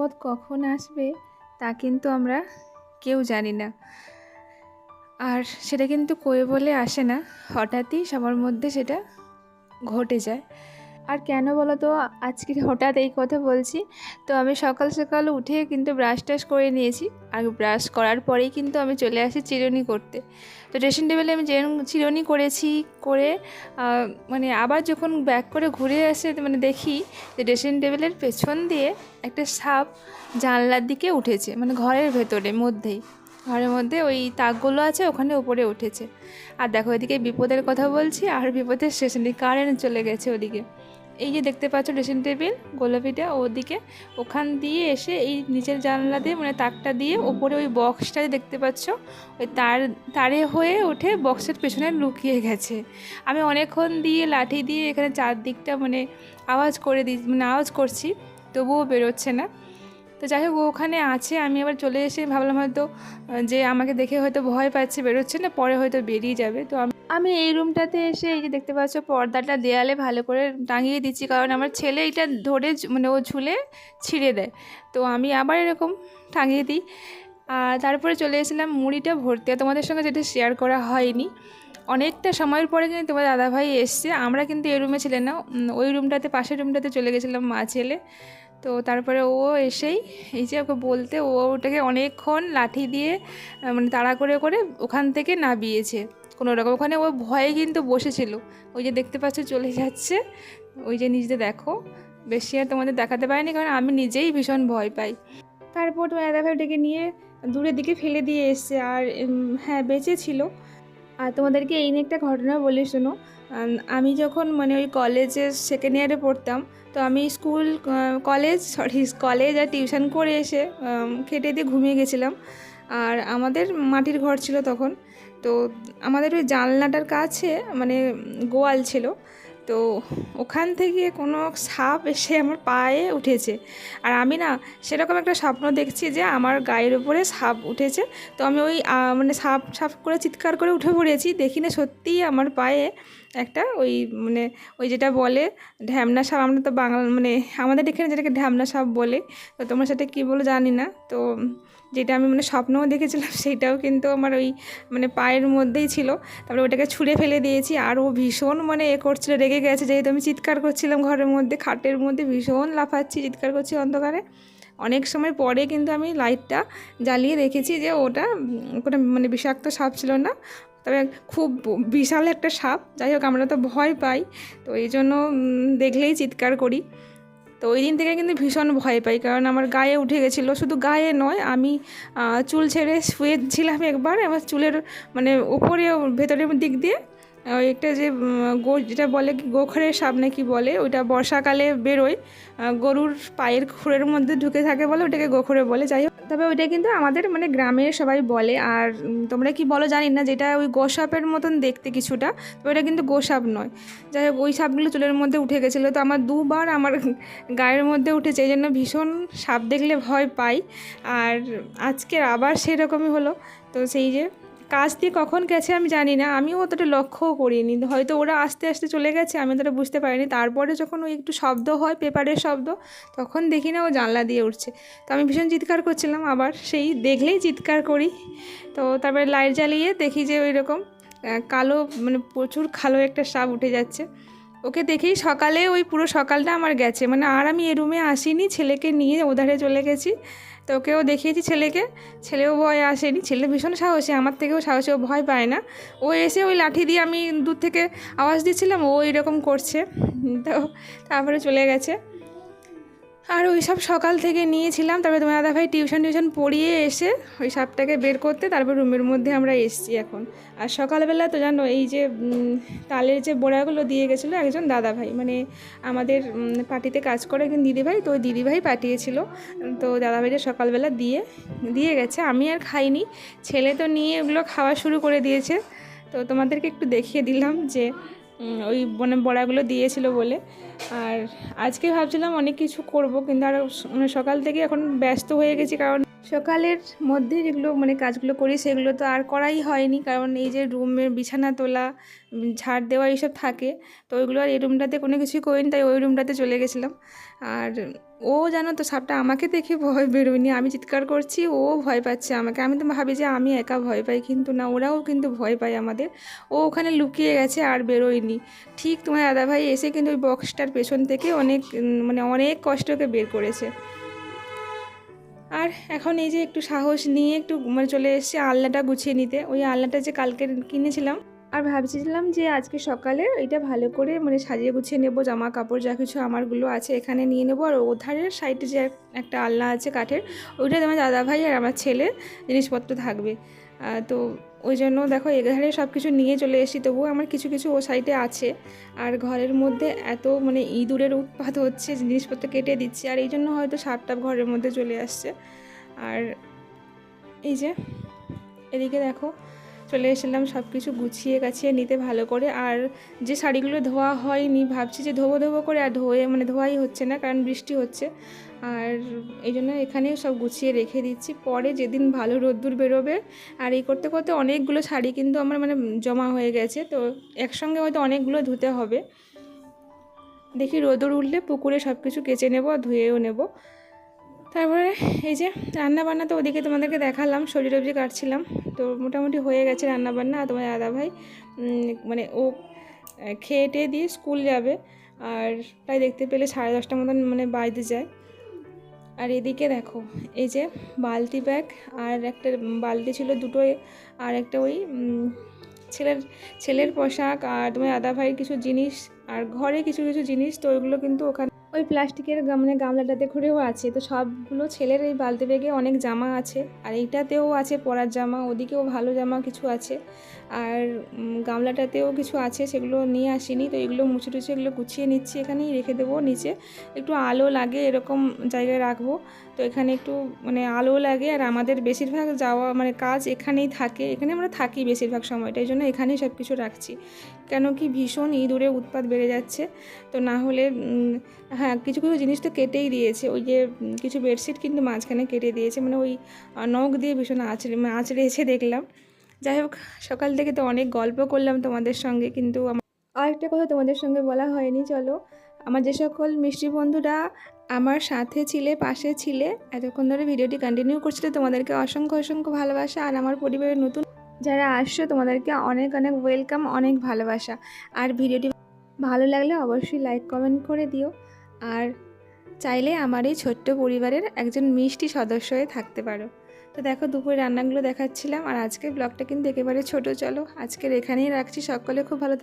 বিপদ কখন আসবে তা কিন্তু আমরা কেউ জানি না। আর সেটা কিন্তু কয়ে বলে আসে না। হঠাৎই সবার মধ্যে সেটা ঘটে যায়। আর কেন বলো তো আজকে হঠাৎ এই কথা বলছি। তো আমি সকাল সকাল উঠে কিন্তু ব্রাশ টাশ করে নিয়েছি। আর ব্রাশ করার পরেই কিন্তু আমি চলে আসি চিরুনি করতে। তো ড্রেসিং টেবিলে আমি চিরুনি করেছি, করে মানে আবার যখন ব্যাক করে ঘুরে আসে মানে দেখি যে ড্রেসিং টেবিলের পেছন দিয়ে একটা সাপ জানলার দিকে উঠেছে মানে ঘরের ভেতরে মধ্যেই। ঘরের মধ্যে ওই তাকগুলো আছে, ওখানে উপরে উঠেছে। আর দেখো, এদিকে বিপদের কথা বলছি, আর বিপদের শেষ নেই কারেন্ট চলে গেছে ওদিকে। এই যে দেখতে পাচ্ছ ড্রেসিং টেবিল গোলাপিটা ওদিকে। ওখান দিয়ে এসে এই নিচের জানলা দিয়ে মানে তাকটা দিয়ে ওপরে ওই বক্সটা দেখতে পাচ্ছ, ওই তার, তারে হয়ে উঠে বক্সের পেছনে লুকিয়ে গেছে। আমি অনেকক্ষণ দিয়ে লাঠি দিয়ে এখানে চারদিকটা মানে আওয়াজ করে দিই মানে আওয়াজ করছি, তবুও বেরোচ্ছে না। তো যাই হোক ওখানে আছে, আমি আবার চলে এসে ভাবলাম হয়তো যে আমাকে দেখে হয়তো ভয় পাচ্ছে, বেরোচ্ছে না, পরে হয়তো বেরিয়ে যাবে। তো আমি আমি এই রুমটাতে এসে এই যে দেখতে পাচ্ছ, পর্দাটা দেয়ালে ভালো করে টাঙিয়ে দিচ্ছি, কারণ আমার ছেলে এটা ধরে মানে ও ঝুলে ছিঁড়ে দেয়। তো আমি আবার এরকম টাঙিয়ে দিই। আর তারপরে চলে এসেছিলাম মুড়িটা ভর্তি। তোমাদের সঙ্গে যেটা শেয়ার করা হয়নি, অনেকটা সময়ের পরে কিন্তু তোমার দাদাভাই এসছে। আমরা কিন্তু এই রুমে ছিলেন না ওই রুমটাতে, পাশের রুমটাতে চলে গেছিলাম মা ছেলে। তো তারপরে ও এসেই এই যে ওকে বলতে, ও ওটাকে অনেকক্ষণ লাঠি দিয়ে মানে তাড়া করে করে ওখান থেকে নাবিয়েছে কোনো রকম। ওখানে ও ভয়ে কিন্তু বসেছিল। ওই যে দেখতে পাচ্ছ চলে যাচ্ছে। ওই যে নিজে দেখো। বেশি আর তোমাদের দেখাতে পারিনি কারণ আমি নিজেই ভীষণ ভয় পাই। তারপর তোমার দাদাভাই ওটাকে নিয়ে দূরের দিকে ফেলে দিয়ে এসছে আর হ্যাঁ বেঁচে ছিল। আর তোমাদেরকে এই নিয়ে একটা ঘটনা বলি, শোনো। আমি যখন মানে ওই কলেজে সেকেন্ড ইয়ারে পড়তাম, তো আমি স্কুল কলেজ সরি কলেজ আর টিউশন করে এসে খেটে দিয়ে ঘুমিয়ে গেছিলাম। আর আমাদের মাটির ঘর ছিল তখন। তো আমাদের ওই জানলাটার কাছে মানে গোয়াল ছিল, তো ওখান থেকে কোনো সাপ এসে আমার পায়ে উঠেছে। আর আমি না সেরকম একটা স্বপ্ন দেখছি যে আমার গায়ের উপরে সাপ উঠেছে। তো আমি ওই মানে সাপ সাপ করে চিৎকার করে উঠে পড়েছি, দেখি না সত্যিই আমার পায়ে একটা ওই মানে ওই যেটা বলে ঢ্যামনা সাপ, আমরা তো বাংলা মানে আমাদের এখানে যেটাকে ঢ্যামনা সাপ বলে, তো তোমরা সেটা কী বলো জানি না। তো যেটা আমি মানে স্বপ্নও দেখেছিলাম সেইটাও কিন্তু আমার ওই মানে পায়ের মধ্যেই ছিল। তারপরে ওটাকে ছুঁড়ে ফেলে দিয়েছি আর ও ভীষণ মানে এ করছিল, রেগে গেছে। যেহেতু আমি চিৎকার করছিলাম ঘরের মধ্যে, খাটের মধ্যে ভীষণ লাফাচ্ছি, চিৎকার করছি অন্ধকারে। অনেক সময় পরে কিন্তু আমি লাইটটা জ্বালিয়ে দেখেছি যে ওটা কোনো মানে বিষাক্ত সাপ ছিল না। তবে খুব বিশাল একটা সাপ, যাই হোক আমরা তো ভয় পাই, তো এই জন্য দেখলেই চিৎকার করি। তো ওই দিন থেকে কিন্তু ভীষণ ভয় পাই, কারণ আমার গায়ে উঠে গেছিল। শুধু গায়ে নয়, আমি চুল ছেড়ে শুয়েছিলাম একবার, আমার চুলের মানে উপরে ভেতরের দিক দিয়ে। একটা যে গো, যেটা বলে কি গোখরের সাপ নাকি বলে, ওইটা বর্ষাকালে বেরোয়। গরুর পায়ের খুরের মধ্যে ঢুকে থাকে বলে ওটাকে গোখরে বলে। যাই হোক, তবে ওইটা কিন্তু আমাদের মানে গ্রামের সবাই বলে। আর তোমরা কি বলো জানি না, যেটা ওই গোসাপের মতন দেখতে কিছুটা তো ওটা কিন্তু গোসাপ নয়। যাই হোক, ওই সাপগুলো চুলের মধ্যে উঠে গেছিল। তো আমার দুবার আমার গায়ের মধ্যে উঠেছে, এই জন্য ভীষণ সাপ দেখলে ভয় পাই। আর আজকের আবার সেরকমই হলো। তো সেই যে কাজ দিয়ে কখন গেছে আমি জানি না। আমিও অতটা লক্ষ্যও করিনি। হয়তো ওরা আস্তে আস্তে চলে গেছে, আমি অতটা বুঝতে পারিনি। তারপরে যখন ওই একটু শব্দ হয়, পেপারের শব্দ, তখন দেখি না ও জানলা দিয়ে উঠছে। তো আমি ভীষণ চিৎকার করছিলাম, আবার সেই দেখলেই চিৎকার করি। তো তারপরে লাইট জ্বালিয়ে দেখি যে ওই রকম কালো মানে প্রচুর কালো একটা সাপ উঠে যাচ্ছে। ওকে দেখেই সকালে, ওই পুরো সকালটা আমার গেছে। মানে আর আমি এ রুমে আসিনি, ছেলেকে নিয়ে ওধারে চলে গেছি। তো ওকেও দেখিয়েছি ছেলেকে। ছেলেও ভয় আসেনি। ছেলে ভীষণ সাহসী, আমার থেকেও সাহসী, ও ভয় পায় না। ও এসে ওই লাঠি দিয়ে আমি দূর থেকে আওয়াজ দিচ্ছিলাম, ও এরকম করছে। তো তারপরে চলে গেছে। আর ওই সব সকাল থেকে নিয়েছিলাম। তারপরে তোমার দাদাভাই টিউশন টিউশন পড়িয়ে এসে ওই সাপটাকে বের করতে তারপর রুমের মধ্যে আমরা এসছি এখন। আর সকালবেলা তো জানো এই যে তালের যে বোড়াগুলো দিয়ে গেছিল একজন দাদাভাই মানে আমাদের পার্টিতে কাজ করে একজন দিদিভাই, তো ওই দিদিভাই পাঠিয়েছিল। তো দাদাভাইটা সকালবেলা দিয়ে দিয়ে গেছে। আমি আর খাইনি। ছেলে তো নিয়ে ওগুলো খাওয়া শুরু করে দিয়েছে। তো তোমাদেরকে একটু দেখিয়ে দিলাম যে ওই মানে বড়াগুলো দিয়েছিল বলে। আর আজকে ভাবছিলাম অনেক কিছু করব, কিন্তু আর সকাল থেকে এখন ব্যস্ত হয়ে গেছি, কারণ সকালের মধ্যে যেগুলো মানে কাজগুলো করি সেগুলো তো আর করাই হয়নি। কারণ এই যে রুমের বিছানা তোলা ঝাড় দেওয়া এইসব থাকে, তো ওইগুলো আর এই রুমটাতে কোনো কিছুই করিনি, তাই ওই রুমটাতে চলে গেছিলাম। আর ও জানো তো সাপটা আমাকে দেখে ভয় বেরোয়নি, আমি চিৎকার করছি, ও ভয় পাচ্ছে আমাকে। আমি তো ভাবি যে আমি একা ভয় পাই, কিন্তু না, ওরাও কিন্তু ভয় পায় আমাদের। ও ওখানে লুকিয়ে গেছে আর বেরোয়নি। ঠিক তোমার দাদাভাই এসে কিন্তু ওই বক্সটার পেছন থেকে অনেক মানে অনেক কষ্টকে বের করেছে। আর এখন এই যে একটু সাহস নিয়ে একটু মানে চলে এসেছি আলনাটা গুছিয়ে নিতে। ওই আলনাটা যে কালকে কিনেছিলাম। আর ভাবছিলাম যে আজকে সকালে এটা ভালো করে মানে সাজিয়ে গুছিয়ে নেব জামা কাপড় যা কিছু আমারগুলো আছে এখানে নিয়ে নেব। আর ওধারের সাইডে যে একটা আলনা আছে কাঠের, ওইটা আমার দাদাভাই আর আমার ছেলে জিনিসপত্র থাকবে। তো ওই জন্য দেখো এধারে সব কিছু নিয়ে চলে এসেছি, তবুও আমার কিছু কিছু ও সাইডে আছে। আর ঘরের মধ্যে এত মানে ইঁদুরের উৎপাত হচ্ছে, জিনিসপত্র কেটে দিচ্ছে, আর এই জন্য হয়তো সাপটাপ ঘরের মধ্যে চলে আসছে। আর এই যে, এদিকে দেখো, চলে এসেলাম সব কিছু গুছিয়ে গাছিয়ে নিতে ভালো করে। আর যে শাড়িগুলো ধোয়া হয়নি, ভাবছি যে ধোবো ধোবো করে আর ধোয়ে মানে ধোয়াই হচ্ছে না, কারণ বৃষ্টি হচ্ছে। আর এই জন্য এখানেই সব গুছিয়ে রেখে দিচ্ছি। পরে যেদিন ভালো রোদ্দুর বেরোবে, আর এই করতে করতে অনেকগুলো শাড়ি কিন্তু আমার মানে জমা হয়ে গেছে, তো একসঙ্গে হয়তো অনেকগুলো ধুতে হবে। দেখি রোদুর উঠলে পুকুরে সব কিছু কেচে নেব আর ধুয়েও নেব। তারপরে এই যে রান্না বান্না তো ওদিকে তোমাদেরকে দেখালাম সবজি টবজি কাটছিলাম, তো মোটামুটি হয়ে গেছে রান্নাবান্না। আর তোমার দাদা ভাই মানে ও খেয়ে টেয়ে দিয়ে স্কুল যাবে, আর প্রায় দেখতে পেলে সাড়ে দশটার মতন মানে বাড়িতে যায়। আর এদিকে দেখো, এই যে বালতি ব্যাগ আর একটা বালতি ছিল দুটোই আর একটা ওই ছেলের ছেলের পোশাক আর তোমার দাদা ভাইয়ের কিছু জিনিস আর ঘরে কিছু কিছু জিনিস, তো ওইগুলো কিন্তু ওখানে ওই প্লাস্টিকের মানে গামলাটাতে ঘুরেও আছে। তো সবগুলো ছেলের এই বালতি ব্যাগে অনেক জামা আছে। আর এইটাতেও আছে পরার জামা, ওদিকেও ভালো জামা কিছু আছে। আর গামলাটাতেও কিছু আছে, সেগুলো নিয়ে আসিনি। তো এগুলো মুছে টুছে এগুলো গুছিয়ে নিচ্ছি এখানেই রেখে দেবো। নিচে একটু আলো লাগে, এরকম জায়গায় রাখব। তো এখানে একটু মানে আলো লাগে আর আমাদের বেশিরভাগ যাওয়া মানে কাজ এখানেই থাকে। এখানে আমরা থাকি বেশিরভাগ সময়টা, এই জন্য এখানেই সব কিছু রাখছি। কেন কি ভীষণ ইঁদুরে উৎপাত বেড়ে যাচ্ছে। তো না হলে হ্যাঁ কিছু কিছু জিনিস তো কেটেই দিয়েছে। ওই যে কিছু বেডশিট কিন্তু মাঝখানে কেটে দিয়েছে। মানে ওই নখ দিয়ে ভীষণ আঁচড়ে আঁচড়েছে দেখলাম। যাই হোক, সকাল থেকে তো অনেক গল্প করলাম তোমাদের সঙ্গে, কিন্তু আমার আরেকটা কথা তোমাদের সঙ্গে বলা হয়নি, চলো। আমার যে সকল মিষ্টি বন্ধুরা আমার সাথে ছিলে, পাশে ছিলে, এতক্ষণ ধরে ভিডিওটি কন্টিনিউ করছিলে, তোমাদেরকে অসংখ্য অসংখ্য ভালোবাসা আর আমার পরিবারের নতুন যারা আসছো, তোমাদেরকে অনেক অনেক ওয়েলকাম অনেক ভালোবাসা। আর ভিডিওটি ভালো লাগলে অবশ্যই লাইক কমেন্ট করে দিও। আর চাইলে আমার এই ছোট্ট পরিবারের একজন মিষ্টি সদস্য হয়ে থাকতে পারো। তো দেখো, দুপুরে রান্নাগুলো দেখাচ্ছিলাম আর আজকের ব্লগটা কিন্তু একেবারে ছোট। চলো, আজকের এখানেই রাখছি। সকলে খুব ভালো।